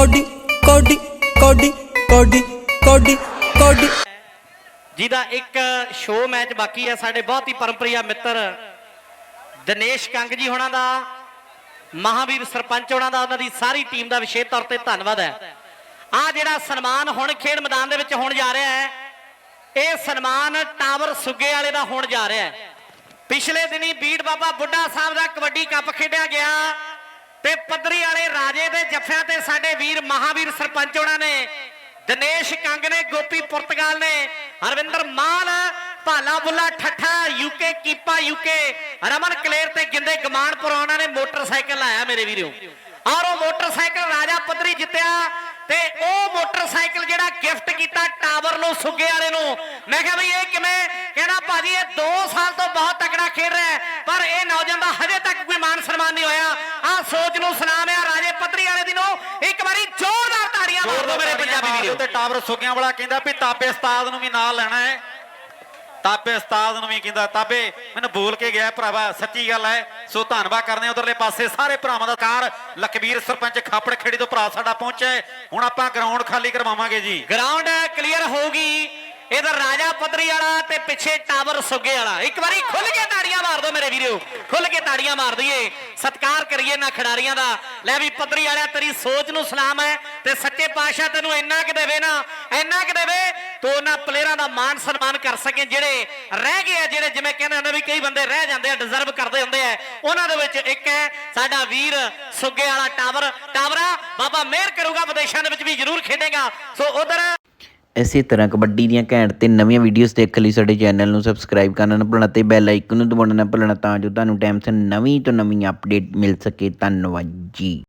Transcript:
Cody ਕੋਡੀ ਕੋਡੀ ਕੋਡੀ ਕੋਡੀ ਕੋਡੀ। ਜਿਹਦਾ ਇੱਕ ਸ਼ੋਅ ਮੈਚ ਬਾਕੀ ਹੈ ਸਾਡੇ ਬਹੁਤ ਹੀ ਪਰਮਪ੍ਰਿਆ ਮਿੱਤਰ ਦਿਨੇਸ਼ ਕੰਗ ਜੀ ਹੋਣਾ ਦਾ, ਮਹਾਵੀਰ ਸਰਪੰਚ ਹੋਣਾ ਦਾ, ਉਹਨਾਂ ਦੀ ਸਾਰੀ ਟੀਮ ਦਾ ਵਿਸ਼ੇਸ਼ ਤੌਰ ਤੇ ਧੰਨਵਾਦ ਹੈ। ਆ ਜਿਹੜਾ ਸਨਮਾਨ ਹੁਣ ਖੇਡ ਮੈਦਾਨ ਦੇ ਵਿੱਚ ਹੋਣ ਜਾ ਰਿਹਾ ਹੈ, ਇਹ ਸਨਮਾਨ ਟਾਵਰ ਸੁੱਗੇ ਵਾਲੇ ਦਾ ਹੋਣ ਜਾ ਰਿਹਾ ਹੈ। ਪਿਛਲੇ ਦਿਨੀ ਬੀੜ ਬਾਬਾ ਬੁੱਢਾ ਸਾਹਿਬ ਦਾ ਕਬੱਡੀ ਕੱਪ ਖੇਡਿਆ ਗਿਆ। ਤੇ ਪੱਧਰੀ ਵਾਲੇ ਰਾਜੇ ਦੇ ਜੱਫਿਆਂ ਤੇ ਸਾਡੇ ਵੀਰ, ਮਹਾਵੀਰ ਸਰਪੰਚ ਹੋਣਾ ਨੇ, ਦਿਨੇਸ਼ ਕੰਗ ਨੇ, ਗੋਪੀ ਪੁਰਤਗਾਲ ਨੇ, ਹਰਵਿੰਦਰ ਮਾਲ, ਭਾਲਾ ਬੁੱਲਾ ਠੱਠਾ ਯੂਕੇ ਕੀਪਾ ਯੂਕੇ ਰਮਨ ਕਲੇਰ ਤੇ ਗਿੰਦੇ ਗਮਾਨਪੁਰ, ਉਹਨਾਂ ਨੇ ਮੋਟਰਸਾਈਕਲ ਲਾਇਆ ਮੇਰੇ ਵੀਰੋ। ਔਰ ਉਹ ਮੋਟਰਸਾਈਕਲ ਰਾਜਾ ਪੱਧਰੀ ਜਿੱਤਿਆ ਤੇ ਉਹ ਮੋਟਰਸਾਈਕਲ ਜਿਹੜਾ ਗਿਫਟ ਕੀਤਾ ਟਾਵਰ ਨੂੰ, ਸੁੱਗੇ ਵਾਲੇ ਨੂੰ। ਮੈਂ ਕਿਹਾ ਬਈ ਇਹ ਕਿਵੇਂ? ਕਹਿੰਦਾ ਭਾਜੀ, ਇਹ 2 ਸਾਲ ਤੋਂ ਬਹੁਤ ਤਕੜਾ ਖੇਡ ਰਿਹਾ ਪਰ ਇਹ ਨੌਜਵਾਨ ਦਾ ਹਜੇ ਤੱਕ ਕੋਈ ਮਾਨ ਸਨਮਾਨ ਨਹੀਂ ਹੋਇਆ ਆ ਸੋਚ ਨੂੰ ਸਲਾਮ ਹੈ ਰਾਜੇ ਪੱਧਰੀ ਵਾਲੇ ਦੀ ਨੂੰ ਇੱਕ ਵਾਰੀ ਜ਼ੋਰਦਾਰ ਤਾੜੀਆਂ ਮਾਰ ਪੰਜਾਬੀ ਵੀਰੋ। ਤੇ ਟਾਵਰ ਸੁੱਕਿਆਂ ਵਾਲਾ ਕਹਿੰਦਾ ਵੀ ਤਾਪੇ ਉਸਤਾਦ ਨੂੰ ਵੀ ਨਾਲ ਲੈਣਾ ਹੈ। ਤਾਪੇ ਉਸਤਾਦ ਨੂੰ ਵੀ ਕਹਿੰਦਾ ਤਾਪੇ ਮੈਨੂੰ ਬੋਲ ਕੇ ਗਿਆ ਭਰਾਵਾ ਸੱਚੀ ਗੱਲ ਹੈ। ਸੋ ਧੰਨਵਾਦ ਕਰਦੇ ਹਾਂ ਉਧਰਲੇ ਪਾਸੇ ਸਾਰੇ ਭਰਾਵਾਂ ਦਾ ਕਾਰ ਲਖਬੀਰ ਸਰਪੰਚ ਖਾਪੜ ਖੇੜੀ ਤੋਂ ਭਰਾ ਸਾਡਾ ਪਹੁੰਚਿਆ ਹੈ। ਹੁਣ ਆਪਾਂ ਗਰਾਊਂਡ ਖਾਲੀ ਕਰਵਾਵਾਂਗੇ ਜੀ। ਗਰਾਊਂਡ ਕਲੀਅਰ ਹੋਊਗੀ ਇਧਰ ਰਾਜਾ ਪੱਧਰੀ ਵਾਲਾ ਤੇ ਪਿੱਛੇ ਟਾਵਰ ਸੁੱਗੇ ਵਾਲਾ। ਇੱਕ ਵਾਰੀ ਖੁੱਲ ਕੇ ਤਾੜੀਆਂ ਮਾਰ ਦਿਓ ਮੇਰੇ ਵੀਰੋ। ਖੁੱਲ ਕੇ ਤਾੜੀਆਂ ਮਾਰ ਦਈਏ। ਸਤਿਕਾਰ ਕਰੀਏ ਨਾ ਖਿਡਾਰੀਆਂ ਦਾ। ਲੈ ਵੀ ਪੱਧਰੀ ਵਾਲਿਆ ਤੇਰੀ ਸੋਚ ਨੂੰ ਸਲਾਮ ਹੈ। ਤੇ ਸੱਚੇ ਪਾਤਸ਼ਾਹ ਤੈਨੂੰ ਇੰਨਾ ਕਿ ਦੇਵੇ ਨਾ, ਇੰਨਾ ਕਿ ਦੇਵੇ, ਤੂੰ ਉਹਨਾਂ ਪਲੇਅਰਾਂ ਦਾ ਮਾਨ ਸਨਮਾਨ ਕਰ ਸਕੇ, ਜਿਹੜੇ ਰਹਿ ਗਏ ਆ, ਜਿਹੜੇ ਜਿਵੇਂ ਕਹਿੰਦੇ ਹੁੰਦੇ ਵੀ ਕਈ ਬੰਦੇ ਰਹਿ ਜਾਂਦੇ ਆ ਡਿਜ਼ਰਵ ਕਰਦੇ ਹੁੰਦੇ ਆ। ਉਹਨਾਂ ਦੇ ਵਿੱਚ ਇੱਕ ਹੈ ਸਾਡਾ ਵੀਰ ਸੁੱਗੇ ਵਾਲਾ ਟਾਵਰ। ਟਾਵਰਾ, ਬਾਬਾ ਮਿਹਰ ਕਰੂਗਾ, ਵਿਦੇਸ਼ਾਂ ਦੇ ਵਿੱਚ ਵੀ ਜ਼ਰੂਰ ਖੇਡੇਗਾ। ਸੋ ਉਧਰ ਇਸੇ ਤਰ੍ਹਾਂ ਕਬੱਡੀ ਦੀਆਂ ਘੈਂਟ ਤੇ ਨਵੀਆਂ ਵੀਡੀਓਜ਼ ਦੇਖਣ ਲਈ ਸਾਡੇ ਚੈਨਲ ਨੂੰ ਸਬਸਕ੍ਰਾਈਬ ਕਰਨਾ ਨਾ ਭੁੱਲਣਾ ਤੇ ਬੈਲ ਆਈਕਨ ਨੂੰ ਦਬਾਉਣਾ ਨਾ ਭੁੱਲਣਾ ਤਾਂ ਜੋ ਤੁਹਾਨੂੰ ਟਾਈਮ ਸਿਰ ਨਵੀਂ ਤੋਂ ਨਵੀਂ ਅਪਡੇਟ ਮਿਲ ਸਕੇ। ਧੰਨਵਾਦ ਜੀ।